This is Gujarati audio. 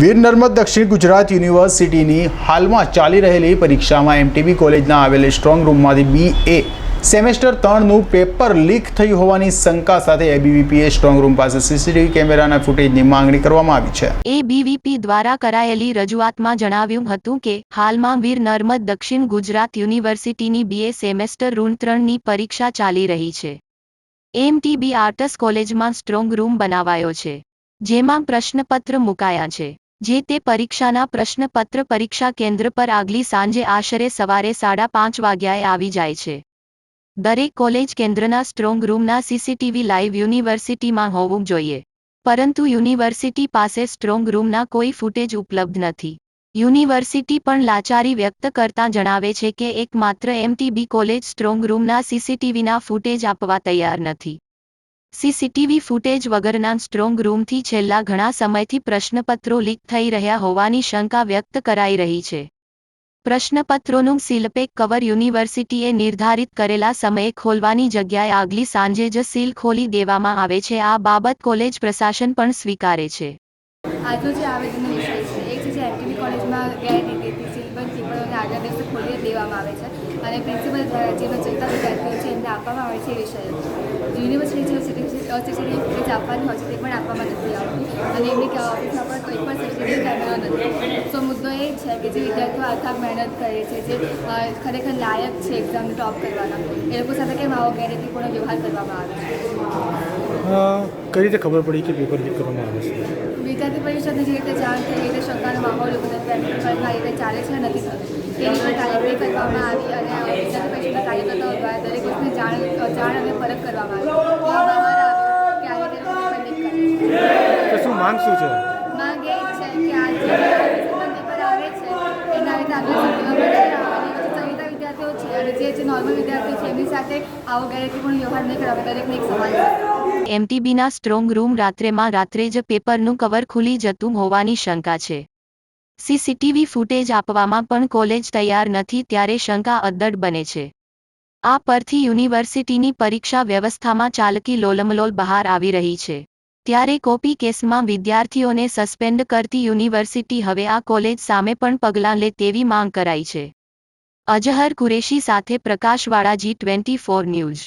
વીર નર્મદ દક્ષિણ ગુજરાત યુનિવર્સિટીની હાલમાં ચાલી રહેલી પરીક્ષામાં એમટીબી કોલેજના આવેલી સ્ટ્રોંગ રૂમમાંથી બી એ સેમેસ્ટર ત્રણનું પેપર લીક થયું હોવાની શંકા સાથે એબીવીપીએ સ્ટ્રોંગ રૂમ પાસે સીસીટીવી કેમેરાના ફૂટેજની માંગણી કરવામાં આવી છે. એબીવીપી દ્વારા કરાયેલી રજૂઆતમાં જણાવ્યું હતું કે, હાલમાં વીર નર્મદ દક્ષિણ ગુજરાત યુનિવર્સિટીની બીએ સેમેસ્ટર ઋણ ત્રણની પરીક્ષા ચાલી રહી છે. એમટીબી આર્ટસ કોલેજમાં સ્ટ્રોંગ રૂમ બનાવાયો છે, જેમાં પ્રશ્નપત્ર મુકાયા છે. જે તે પરીક્ષાના પ્રશ્નપત્ર પરીક્ષા કેન્દ્ર પર આગલી સાંજે આશરે સવારે સાડા પાંચ વાગ્યાએ આવી જાય છે. દરેક કોલેજ કેન્દ્રના સ્ટ્રોંગ રૂમના સીસીટીવી લાઇવ યુનિવર્સિટીમાં હોવું જોઈએ. પરંતુ યુનિવર્સિટી પાસે સ્ટ્રોંગ રૂમના કોઈ ફૂટેજ ઉપલબ્ધ નથી. યુનિવર્સિટી પણ લાચારી વ્યક્ત કરતા જણાવે છે કે એકમાત્ર એમટીબી કોલેજ સ્ટ્રોંગ રૂમના સીસીટીવીના ફૂટેજ આપવા તૈયાર નથી. સીસીટીવી ફૂટેજ વગરના સ્ટ્રોંગ રૂમથી છેલ્લા ઘણા સમયથી પ્રશ્નપત્રો લીક થઈ રહ્યા હોવાની શંકા વ્યક્ત કરાઈ રહી છે. પ્રશ્નપત્રોનું સીલપેક કવર યુનિવર્સિટીએ નિર્ધારિત કરેલા સમયે ખોલવાની જગ્યાએ આગલી સાંજે જ સીલ ખોલી દેવામાં આવે છે. આ બાબત કોલેજ પ્રશાસન પણ સ્વીકારે છે. અને પ્રિન્સિપલ દ્વારા જે ચિંતા વિદ્યાર્થીઓ છે, એમને આપવામાં આવે છે એ વિષયો. યુનિવર્સિટી જે આપવાની હોય છે તે પણ આપવામાં નથી આવતી. અને એમની ઓફિસમાં પણ કોઈ પણ સીસીટીવી કરવામાં નથી. સો મુદ્દો એ છે કે જે વિદ્યાર્થીઓ અથાગ મહેનત કરે છે જે ખરેખર લાયક છે એક્ઝામને ટોપ કરવાના એ લોકો સાથે કેમ આવો ગેરરીતિપૂર્ણ વ્યવહાર કરવામાં આવે છે? કઈ રીતે ખબર પડી કે પેપર લીક કરવામાં આવે છે? વિદ્યાર્થી પરિષદને જે રીતે જાણ થઈ એ રીતે શંકાનો માહોલ લોકોને પ્રેક્ટિકલમાં એ રીતે ચાલે છે નથી થતું તે રીતે કાર્યવાહી કરવામાં આવી અને વિદ્યાર્થી પરિષદના કાર્યકર્તાઓ દ્વારા દરેક વસ્તુની જાણ જાણ અને ફરક કરવામાં આવી એમાં બહાર આવ્યું કે આ રીતે લોકો પેપર લીક કરે છે તો શું માંગ શું છે? માંગ એ છે કે આ જે પેપર આવે છે એના રીતે આગળ શીખવા મળે અને જે ચરિતા વિદ્યાર્થીઓ છે અને જે જે નોર્મલ વિદ્યાર્થીઓ છે એમની સાથે આવો ગેરરીતિપૂર્ણ વ્યવહાર નહીં કરવા દરેકને એક સમાન છે. એમટીબીના સ્ટ્રોંગ રૂમ રાત્રેમાં રાત્રે જ પેપરનું કવર ખુલી જતું હોવાની શંકા છે. સીસીટીવી ફૂટેજ આપવામાં પણ કોલેજ તૈયાર નથી ત્યારે શંકા અદ્દડ બને છે. આ પરથી યુનિવર્સિટીની પરીક્ષા વ્યવસ્થામાં ચાલકી લોલમલોલ બહાર આવી રહી છે. ત્યારે કોપી કેસમાં વિદ્યાર્થીઓને સસ્પેન્ડ કરતી યુનિવર્સિટી હવે આ કોલેજ સામે પણ પગલાં લે તેવી માંગ કરાઈ છે. અજહર કુરેશી સાથે પ્રકાશવાળા જી ટ્વેન્ટી ફોર ન્યૂઝ.